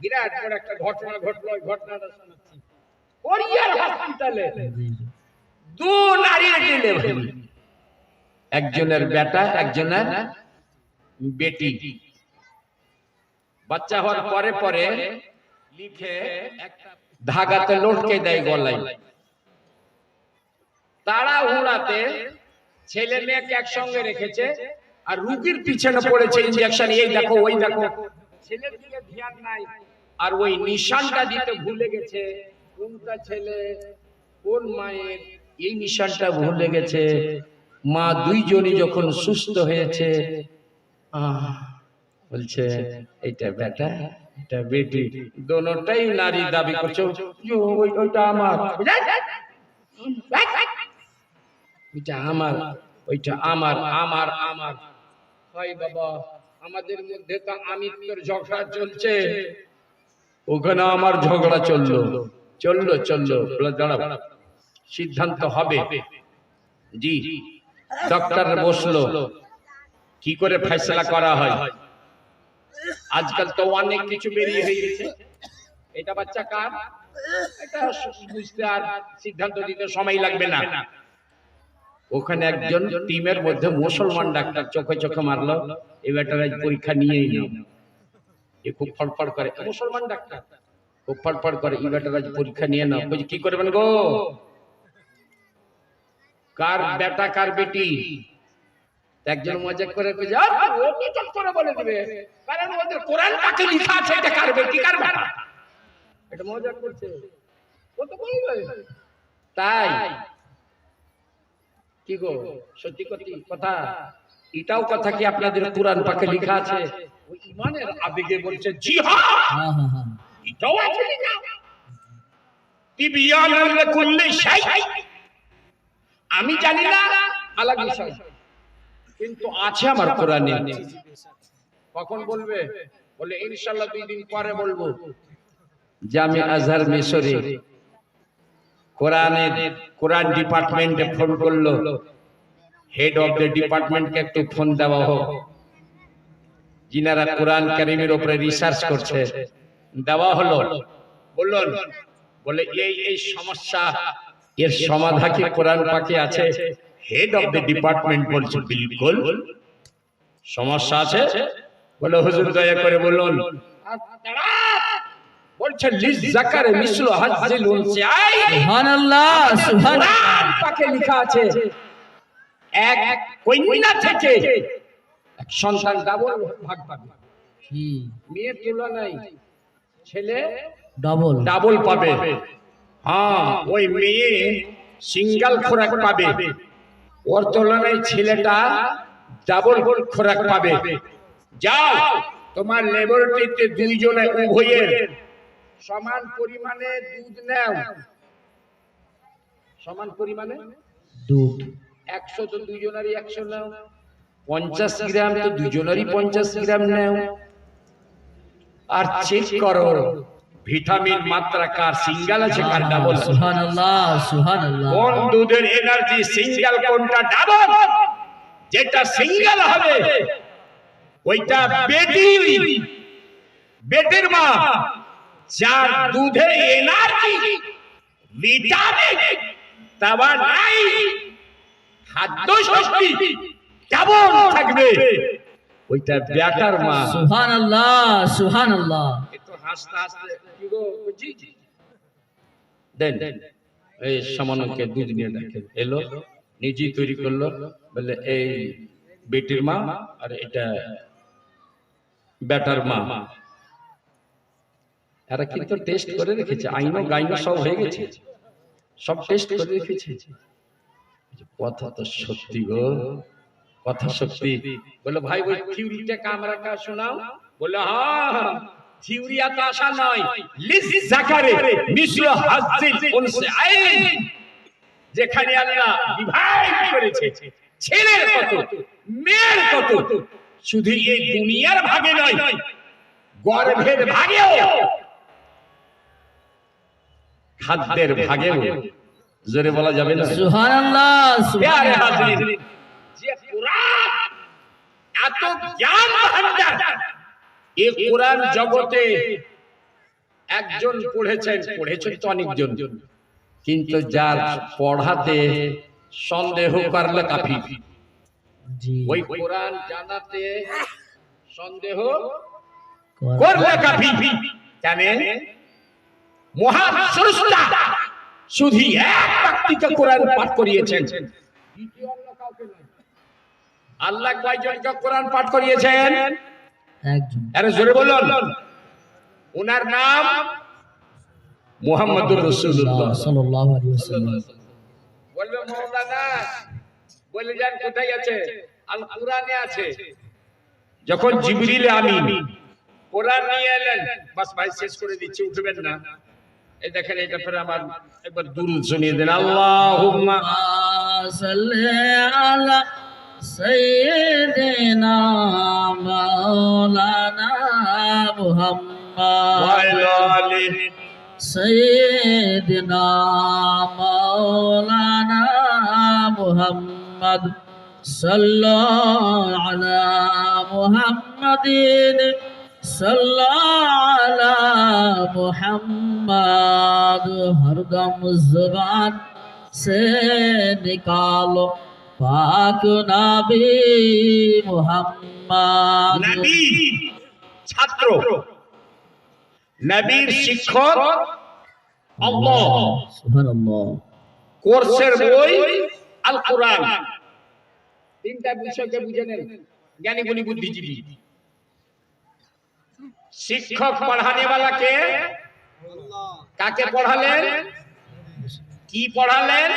বিরাট বড় একটা ঘটনা ঘটলো ওই ঘটনাটা শোনাচ্ছি। কোরিয়ার হসপিটালে দু নারীর ডেলিভারি। একজনের বেটা একজনের বেটি। বাচ্চা হওয়ার পরে পরে লিখে একটা ধাগাতে লটকে দেয় গলায়। তারা হুড়াতে ছেলে মেয়েকে একসঙ্গে রেখেছে আর রুগীর পিছনে পড়েছে ইঞ্জেকশন এই দেখো ওই দেখো। ছেলের দিকে ধ্যান নাই। আর ওই নিশানটা দিতে ভুলে গেছে। কোনটা ছেলে? কোন মায়ের? এই নিশানটা ভুলে গেছে। মা দুইজনই যখন সুস্থ হয়েছে বলছে এটা বেটা এটা বেটি দোনোটাই নারী দাবি করছে। "ইয়ো, ওই- ওইটা আমার। ওইটা আমার ওইটা আমার আমার আমার। হয় বাবা আমাদের মধ্যে তো আমিত্বর ঝগড়া চলছে। ওখানে আমার ঝগড়া চলল। চলল চলল। দাঁড়াও। সিদ্ধান্ত হবে। জি। ডক্টর বসল। কি করে ফেসলা করা হয়? আজকাল তো অনেক কিছু বেরিয়ে হয়ে গেছে। এটা বাচ্চা কার? এটা বুঝতে আর সিদ্ধান্ত দিতে সময় লাগবে না। ওখানে একজন টিমের মধ্যে মুসলমান ডাক্তার চোখে চোখে মারলো এই ব্যাটার পরীক্ষা নিয়েই নাও এ খুব ফড়ফড় করে। মুসলমান ডাক্তার। খুব ফড়ফড় করে এই পরীক্ষা নিয়ে নাও। বলছি কি করবেন গো? কার বেটা কার বেটি? একজন মজা করে কইছে, "আ, ও কি করে বলে দিবে। কারণ ওদের কোরআন লেখা আছে এটা কার বেটি কার বেটা। এটা মজা করছে। ও তো বলবে। তাই কি গো? সত্যি কথা এটাও কথা কি আপনাদের কোরআন পাকে লেখা আছে? ওই ইমানের আবেগে বলছে জি হ্যাঁ হ্যাঁ হ্যাঁ হ্যাঁ। এটাও আছে লেখা। তিবিয়ানাল লিকুল্লি শাই। আমি জানি না আলাদা বিষয়। কিন্তু আছে আমার কোরআনে। কখন বলবে? বলে ইনশাআল্লাহ দুই দিন পরে বলব। জামি আজহার মিশরে। কোরআনের কোরআন ডিপার্টমেন্টে ফোন করল। হেড অফ দ্য ডিপার্টমেন্টকে একটু ফোন দেওয়া হোক। যিনারা কোরআন কারিমের উপরে রিসার্চ করছে, দেওয়া হলো। বললেন বলে এই এই সমস্যা, এর সমাধান কি কোরআন পাকে আছে? হেড অফ দ্য ডিপার্টমেন্ট বলছে, বিলকুল সমস্যা আছে। বলে হুজুর দয়া করে বলুন বলছে লিজ জাকারে মিসলু হাজ্জিল উনসাই সুবহানাল্লাহ সুবহানাল্লাহ পাকে লেখা আছে এক কন্যা থেকে এক সন্তান ডাবল ভাগ পাবে। মেয়ের তুলনায় ছেলে ডবল ডাবল পাবে। হ্যাঁ ওই মেয়ে সিঙ্গেল খোরাক পাবে। ওর তুলনায় ছেলেটা ডাবল খোরাক পাবে। যাও তোমার ল্যাবরেটরিতে দুইজনে উভয়ের সমান পরিমাণে দুধ নাও। সমান পরিমাণে? দুধ। একশো তো দুজনেরই একশো নাও। পঞ্চাশ গ্রাম তো দুজনেরই পঞ্চাশ গ্রাম নাও। আর চেক করো ভিটামিন মাত্রা কার? সিঙ্গেল আছে কার? ডাবল সুবহানাল্লাহ সুবহানাল্লাহ। কোন দুধের এনার্জি সিঙ্গেল কোনটা ডাবল যেটা সিঙ্গেল হবে ওইটা বেটি। বেটির মা। যার দুধে এনার্জি ভিটামিন তাবা নাই খাদ্য শক্তি কেমন থাকবে? ওইটা ব্যাটার মা। সুবহানাল্লাহ সুবহানাল্লাহ। একটু হাসতে হাসতে কি গো জি জি দেন এই সামান্যকে দুধ নিয়ে দেখেন। এলো নিজেই তৈরি করল বলে এই বেটির মা আর এটা বেটার মা। এরা কিন্তু টেস্ট করে রেখেছে। আইনো গাইনো সব হয়ে গেছে। সব টেস্ট করে রেখেছে। কথা তো সত্যি গো। কথা সত্যি। বলে ভাই ওই থিউরিটা কামরাটা শোনাও? বলে হ্যাঁ থিউরি এত আশা নয় লিস জাকারে মিশ্র হাজিল উনসে আইন। যেখানে আল্লাহ বিভাগ করেছে। ছেলের কত মেয়ের কত। শুধু এই দুনিয়ার ভাগে নয় গর্ভের ভাগেও খাদ্যের ভাগেও। জোরে বলা যাবে না? সুবহানাল্লাহ সুবহানাল্লাহ। হাজির যে কোরআন এত জ্ঞান ভান্ডার এই কোরআন জগতে একজন পড়েছেন পড়েছেন তো অনেকজন কিন্তু যার পড়াতে সন্দেহ করলে কাফি। ওই কোরআন জানাতে সন্দেহ কর- করলে কাফি। জানেন মহান স্রষ্টা শুধু এক ব্যক্তিকে কোরআন পাঠ করিয়েছেন। আল্লাহ কয়জনকে কোরআন পাঠ করিয়েছেন? একজন। আরে জোরে বলুন। ওনার নাম মুহাম্মদুর রাসূলুল্লাহ। সাল্লাল্লাহু আলাইহি ওয়াসাল্লাম। বলবে বলে যান কোথায় আছে? আল কোরআনে আছে। যখন জিবরিল আমিন কোরআন নিয়ে এলেন বাস ভাই শেষ করে দিচ্ছি উঠবেন না। এই দেখেন এটা ফের আমার একবার দুরুদ শুনিয়ে দেন আল্লাহুম্মা صل على سيدنا مولانا محمد ওয়াইলা আলিহি سيدنا مولانا محمد صلى على محمد صلى على محمد دماغ ہر دم زبان سے نکالو پاک نبی محمد ছাত্র। নবীর শিক্ষক আল্লাহ। সুবহানাল্লাহ। কোর্সের বই আল কোরআন তিনটা বিষয়কে বুঝে নেন জ্ঞানী গুণী বুদ্ধিজীবী। শিক্ষক পড়ানে वाला কে কাকে পড়ালেন? কি পড়ালেন?